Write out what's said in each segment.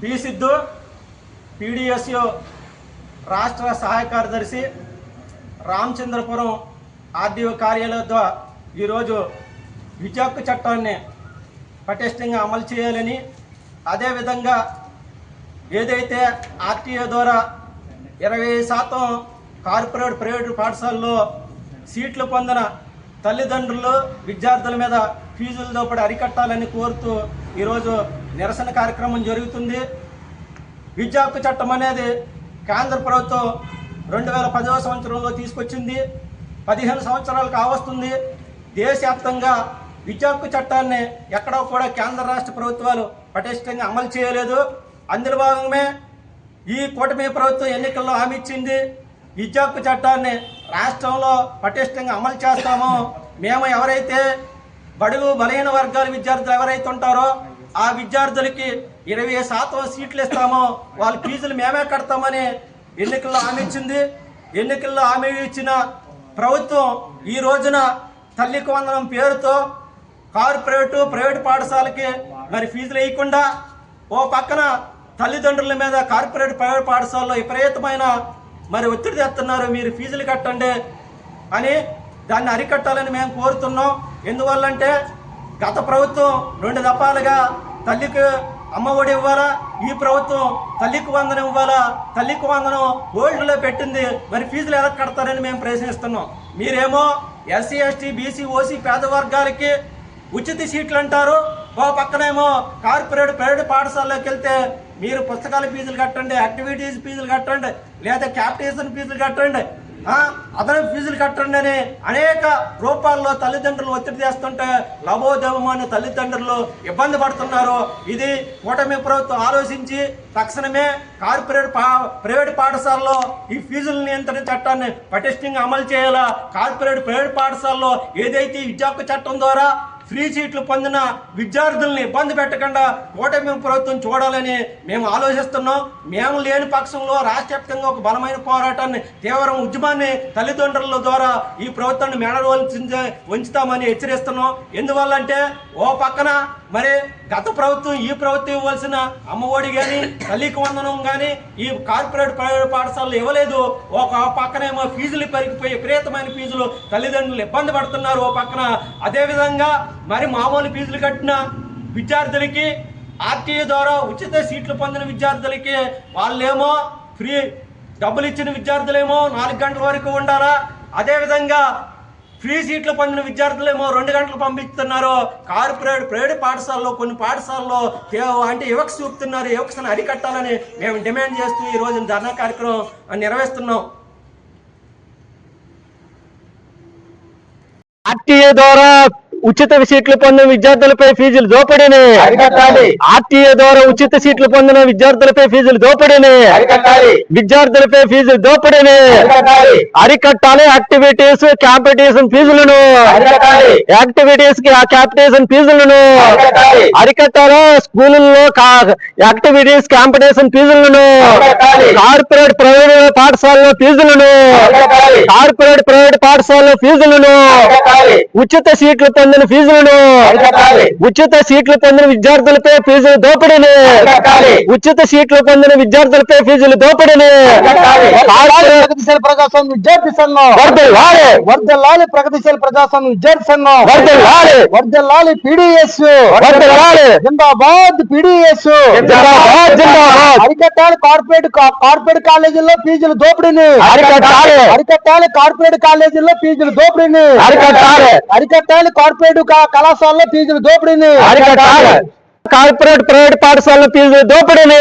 P Siddhu PDSU రాష్ట్ర సహాయ కార్యదర్శి రామచంద్రపురం ఆర్డీఓ కార్యాలయం ద్వారా ఈరోజు విద్యా చట్టాన్ని పటిష్టంగా అమలు చేయాలని అదేవిధంగా ఏదైతే ఆర్టీఏ ద్వారా ఇరవై శాతం కార్పొరేట్ ప్రైవేటు పాఠశాలలో సీట్లు పొందిన తల్లిదండ్రులు విద్యార్థుల మీద ఫీజులతో దోపిడీ అరికట్టాలని కోరుతూ ఈరోజు నిరసన కార్యక్రమం జరుగుతుంది. విద్యా హక్కు చట్టం అనేది కేంద్ర ప్రభుత్వం రెండు వేల పదవ సంవత్సరంలో తీసుకొచ్చింది. పదిహేను సంవత్సరాలు కావస్తుంది దేశవ్యాప్తంగా విద్యా హక్కు చట్టాన్ని ఎక్కడో కూడా కేంద్ర రాష్ట్ర ప్రభుత్వాలు పటిష్టంగా అమలు చేయలేదు. అందులో భాగమే ఈ కూటమి ప్రభుత్వం ఎన్నికల్లో హామీ ఇచ్చింది. విద్యా హక్కు చట్టాన్ని రాష్ట్రంలో పటిష్టంగా అమలు చేస్తామో మేము ఎవరైతే బడుగు బలహీన వర్గాల విద్యార్థులు ఎవరైతే ఉంటారో ఆ విద్యార్థులకి ఇరవై శాతం సీట్లు ఇస్తామో వాళ్ళ ఫీజులు మేమే కడతామని ఎన్నికల్లో హామీ ఇచ్చింది. ఎన్నికల్లో హామీ ఇచ్చిన ప్రభుత్వం ఈ రోజున తల్లికి వందనం పేరుతో కార్పొరేటు ప్రైవేట్ పాఠశాలకి మరి ఫీజులు వేయకుండా ఓ పక్కన తల్లిదండ్రుల మీద కార్పొరేట్ ప్రైవేట్ పాఠశాలలో విపరీతమైన మరి ఒత్తిడి తెస్తున్నారు. మీరు ఫీజులు కట్టండి అని దాన్ని అరికట్టాలని మేము కోరుతున్నాం. ఎందువల్లంటే గత ప్రభుత్వం రెండు దఫాలుగా తల్లికి అమ్మ ఒడి ఇవ్వాలా? ఈ ప్రభుత్వం తల్లికి వందనం ఇవ్వాలా? తల్లికి వందనం గోల్డ్లో పెట్టింది. మరి ఫీజులు ఎలా కడతారని మేము ప్రశ్నిస్తున్నాం. మీరేమో ఎస్సీ ఎస్టీ బీసీ ఓసీ పేద వర్గాలకి ఉచిత సీట్లు అంటారు. ఓ పక్కనేమో కార్పొరేట్ ప్రైవేట్ పాఠశాలలోకి వెళ్తే మీరు పుస్తకాల ఫీజులు కట్టండి యాక్టివిటీస్ ఫీజులు కట్టండి లేదా క్యాపిటేషన్ ఫీజులు కట్టండి. అదనపు ఫీజులు కట్టండి అని అనేక రూపాల్లో తల్లిదండ్రులు ఒత్తిడి చేస్తుంటే లభోదేవమాని తల్లిదండ్రులు ఇబ్బంది పడుతున్నారు. ఇది కూటమి ప్రభుత్వం ఆలోచించి తక్షణమే కార్పొరేట్ పా ప్రైవేట్ పాఠశాలలో ఈ ఫీజుల నియంత్రణ చట్టాన్ని పటిష్టంగా అమలు చేయాలా? కార్పొరేట్ ప్రైవేట్ పాఠశాలలో ఏదైతే విద్యాపు చట్టం ద్వారా ఫ్రీ సీట్లు పొందిన విద్యార్థుల్ని ఇబ్బంది పెట్టకుండా కూటమి ప్రభుత్వం చూడాలని మేము ఆలోచిస్తున్నాం. మేము లేని పక్షంలో రాష్ట్ర వ్యాప్తంగా ఒక బలమైన పోరాటాన్ని తీవ్ర ఉద్యమాన్ని తల్లిదండ్రుల ద్వారా ఈ ప్రభుత్వాన్ని మెడవలసించే ఉంచుతామని హెచ్చరిస్తున్నాం. ఎందువల్లంటే ఓ పక్కన మరి గత ప్రభుత్వం ఈ ప్రభుత్వం ఇవ్వాల్సిన అమ్మఒడి కానీ తల్లికి వందనం కానీ ఈ కార్పొరేట్ ప్రైవేట్ పాఠశాలలు ఇవ్వలేదు. ఒక పక్కనేమో ఫీజులు పెరిగిపోయి విపరీతమైన ఫీజులు తల్లిదండ్రులు ఇబ్బంది పడుతున్నారు. ఓ పక్కన అదేవిధంగా మరి మామూలు ఫీజులు కట్టిన విద్యార్థులకి ఆర్టీఏ ద్వారా ఉచిత సీట్లు పొందిన విద్యార్థులకి వాళ్ళేమో ఫ్రీ డబ్బులు ఇచ్చిన విద్యార్థులేమో నాలుగు గంటల వరకు ఉండాలా? అదేవిధంగా ఫ్రీ సీట్లు పొందిన విద్యార్థులేమో రెండు గంటలు పంపిస్తున్నారు. కార్పొరేట్ ప్రైవేట్ పాఠశాలలో కొన్ని పాఠశాలలో అంటే యువక్స్ చూపుతున్నారు. యువక్స్ని అరికట్టాలని మేము డిమాండ్ చేస్తూ ఈ రోజు ధర్నా కార్యక్రమం నిర్వహిస్తున్నాం. ఆర్టీఏ ద్వారా ఉచిత సీట్లు పొందిన విద్యార్థులపై ఫీజులు దోపిడీని. ఆర్టీఏ ద్వారా ఉచిత సీట్లు పొందిన విద్యార్థులపై ఫీజులు దోపిడీని. విద్యార్థులపై ఫీజులు దోపిడీని. అరికట్టాలి. యాక్టివిటీస్ కాంపిటీషన్ ఫీజులను. అరికట్టాలి. యాక్టివిటీస్కి ఆ కాంపిటీషన్ ఫీజులను. అరికట్టాలి. స్కూళ్ళలో కా- యాక్టివిటీస్ కాంపిటీషన్ ఫీజులను. కార్పొరేట్ ప్రైవేట్ పాఠశాలలో ఫీజులను. కార్పొరేట్ ప్రైవేట్ పాఠశాలలో ఫీజులను. ఉచిత సీట్లు పొందిన ఫీజులను అరికట్టాలి ఉచిత సీట్లు పొందిన విద్యార్థులపై ఫీజులు దోపిడీని ఉచిత సీట్లు పొందిన విద్యార్థులపై ఫీజులు దోపిడీని ప్రగతిశీల ప్రజాస్వామ్య విద్యార్థి సంఘం. వర్దల్లాలి ప్రగతిశీల ప్రజాస్వామ్య విద్యార్థి సంఘం. వర్దల్లాలి పిడిఎస్. జిందాబాద్ పిడిఎస్. అరికట్టాలి కార్పొరేట్ కార్పొరేట్ కాలేజీల్లో ఫీజులు దోపిడీని అరికట్టాలి. అరికట్టాలి కార్పొరేట్ కాలేజీల్లో ఫీజులు దోపిడీని అరికట్టాలి. అరికట్టాలి కార్పొరేట్ కా- కళాశాలలో ఫీజులు దోపిడీని అరికట్టాలి కార్పొరేట్ ప్రైవేట్ పాఠశాలల ఫీజులు దోపిడీని.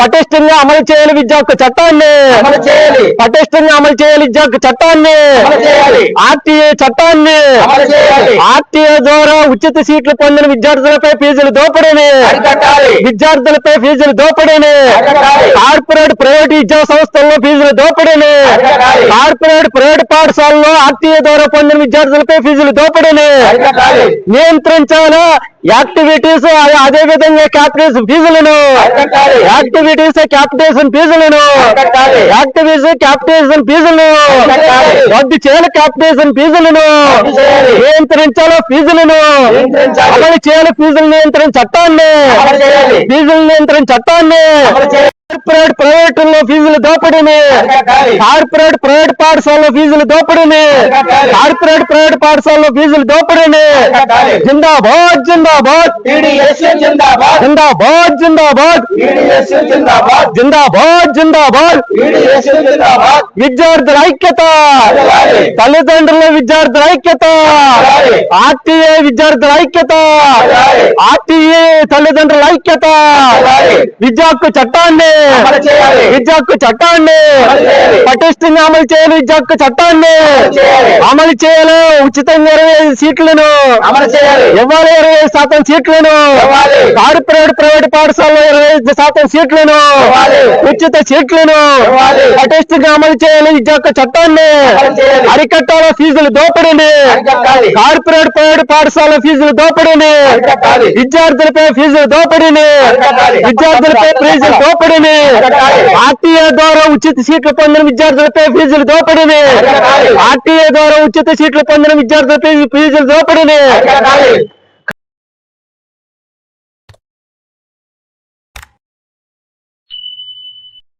పటిష్టంగా అమలు చేయాలి విద్యా హక్కు చట్టాన్ని. పటిష్టంగా అమలు చేయాలి విద్యా హక్కు చట్టాన్ని. ఆర్టీఏ చట్టాన్ని. ఆర్టీఏ ద్వారా ఉచిత సీట్లు పొందిన విద్యార్థులపై ఫీజులు దోపిడీని. విద్యార్థులపై ఫీజులు దోపిడీని. కార్పొరేట్ ప్రైవేట్ విద్యా సంస్థల్లో ఫీజులు దోపిడీని. కార్పొరేట్ ప్రైవేట్ పాఠశాల పాఠశాలలో ఆర్టీఏ ద్వారా పొందిన విద్యార్థులపై ఫీజులు దోపిడీని నియంత్రించాలా యాక్టివిటీస్ అదే విధంగా క్యాపిటేషన్ ఫీజులను. యాక్టివిటీస్ క్యాపిటేషన్ ఫీజులను. యాక్టివిటీస్ క్యాపిటేషన్ ఫీజులను. రద్దు చేయాలి క్యాపిటేషన్ ఫీజులను. నియంత్రించాలి ఫీజులను. అమలు చేయాలి ఫీజులు నియంత్రణ చట్టాన్ని. ఫీజుల నియంత్రణ చట్టాన్ని. కార్పొరేట్ ప్రైవేటుల్లో ఫీజులు అరికట్టాలి కార్పొరేట్ ప్రైవేట్ పాఠశాలలో ఫీజులు అరికట్టాలి. కార్పొరేట్ ప్రైవేట్ పాఠశాలలో ఫీజులు అరికట్టాలి. జిందాబాద్ జిందాబాద్. జిందాబాద్. జిందాబాద్ జిందాబాద్. జిందాబాద్. విద్యార్థుల ఐక్యత. తల్లిదండ్రుల విద్యార్థుల ఐక్యత. ఆర్టీఏ విద్యార్థుల ఐక్యత. ఆర్టీఏ తల్లిదండ్రుల ఐక్యత. అడగాలి విద్యా హక్కు చట్టాన్ని విద్యా హక్కు చట్టాన్ని అమలు చేయాలి. పటిష్టంగా అమలు చేయాలి విద్యా హక్కు చట్టాన్ని. అమలు చేయాలి. ఉచితంగా ఇరవై ఐదు సీట్లను. ఇవ్వాలి ఇరవై ఐదు శాతం సీట్లను. కార్పొరేట్ ప్రైవేట్ పాఠశాలలో ఇరవై ఐదు శాతం సీట్లను. ఉచిత సీట్లను. పటిష్టంగా అమలు చేయాలి విద్యా హక్కు చట్టాన్ని అరికట్టాల ఫీజులు దోపిడీని. అరికట్టాలి. కార్పొరేట్ ప్రైవేట్ పాఠశాల ఫీజులు దోపిడీని. అరికట్టాలి. విద్యార్థులపై ఫీజులు దోపిడీని. విద్యార్థులపై ఫీజులు దోపిడీని. అరికట్టాలి. ఆర్టీఏ ద్వారా ఉచిత సీట్లు పొందిన విద్యార్థులపై ఫీజులు దోపిడీని అరికట్టాలి. ఆర్టీఏ ద్వారా ఉచిత సీట్లు పొందిన విద్యార్థులపై ఫీజులు దోపిడీని అరికట్టాలి